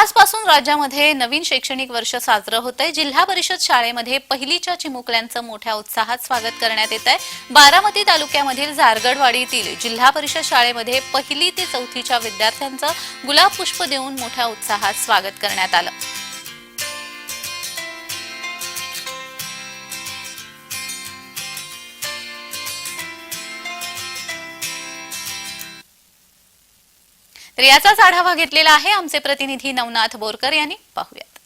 आजपासून राज्यामध्ये नवीन शैक्षणिक वर्ष साजरं होत आहे जिल्हा परिषद शाळेमध्ये पहिलीच्या चिमुकल्यांचं मोठ्या उत्साहात स्वागत करण्यात येत आहे बारामती तालुक्यामधील झारगडवाडीतील जिल्हा परिषद शाळेमध्ये पहिली ते चौथीच्या विद्यार्थ्यांचं गुलाब पुष्प देऊन मोठ्या उत्साहात स्वागत करण्यात आलं. तर याचाच आढावा घेतलेला आहे आमचे प्रतिनिधी नवनाथ बोरकर यांनी. पाहूयात.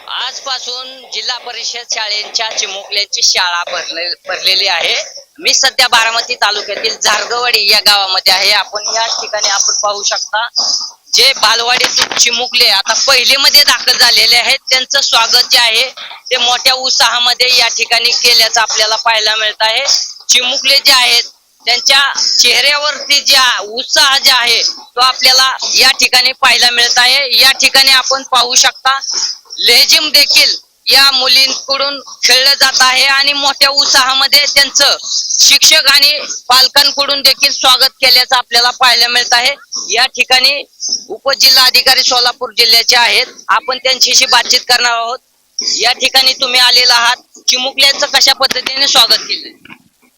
आजपासून जिल्हा परिषद शाळेच्या चिमुकल्यांची शाळा भरले भरलेली आहे. मी सध्या बारामती तालुक्यातील झारगवाडी या गावामध्ये आहे. आपण या ठिकाणी आपण पाहू शकता जे बालवाडीतील चिमुकले आता पहिलीमध्ये दाखल झालेले आहेत त्यांचं स्वागत जे आहे ते मोठ्या उत्साहामध्ये या ठिकाणी केल्याचं आपल्याला पाहायला मिळत आहे. चिमुकले जे आहेत त्यांच्या चेहऱ्यावरती ज्या उत्साह जे आहे तो आपल्याला या ठिकाणी पाहायला मिळत आहे. या ठिकाणी आपण पाहू शकता लेझिम देखील या मुलींकडून खेळलं जात आहे आणि मोठ्या उत्साहामध्ये त्यांचं शिक्षक आणि पालकांकडून देखील स्वागत केल्याचं आपल्याला पाहायला मिळत आहे. या ठिकाणी उपजिल्हा अधिकारी सोलापूर जिल्ह्याचे आहेत. आपण त्यांच्याशी बातचीत करणार आहोत. या ठिकाणी तुम्ही आलेला आहात. चिमुकल्यांचं कशा पद्धतीने स्वागत केलं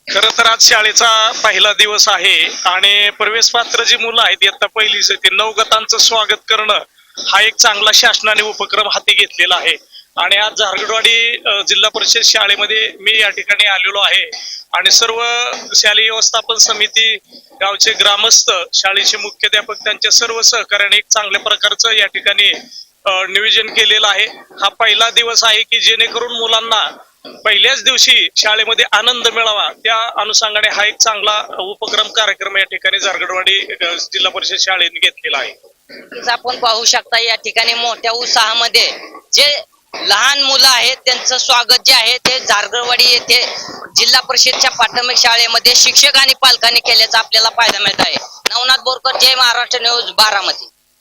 खर तर आज शाळेचा पहिला दिवस आहे आणि प्रवेश पात्र जी मुलं आहेत इयत्ता पहिलीच ते नवगतांचं स्वागत करणं हा एक चांगला शासनाने उपक्रम हाती घेतलेला आहे. आणि आज झारगडवाडी जिल्हा परिषद शाळेमध्ये मी या ठिकाणी आलेलो आहे. आणि सर्व शालेय व्यवस्थापन समिती गावचे ग्रामस्थ शाळेचे मुख्याध्यापक त्यांच्या सर्व सहकार्याने एक चांगल्या प्रकारचं या ठिकाणी नियोजन केलेलं आहे. हा पहिला दिवस आहे की जेणेकरून मुलांना पहिल्याच दिवशी शाळेमध्ये आनंद मिळावा. त्या अनुषंगाने हा एक चांगला उपक्रम कार्यक्रम या ठिकाणी झारगडवाडी जिल्हा परिषद शाळेने घेतलेला आहे. आपण पाहू शकता या ठिकाणी मोठ्या उत्साहामध्ये जे लहान मुलं आहेत त्यांचं स्वागत जे आहे ते झारगडवाडी येथे जिल्हा परिषदच्या प्राथमिक शाळेमध्ये शिक्षक आणि पालकांनी केल्याचं आपल्याला पाहायला मिळत आहे. नवनाथ बोरकर जय महाराष्ट्र न्यूज बारामती.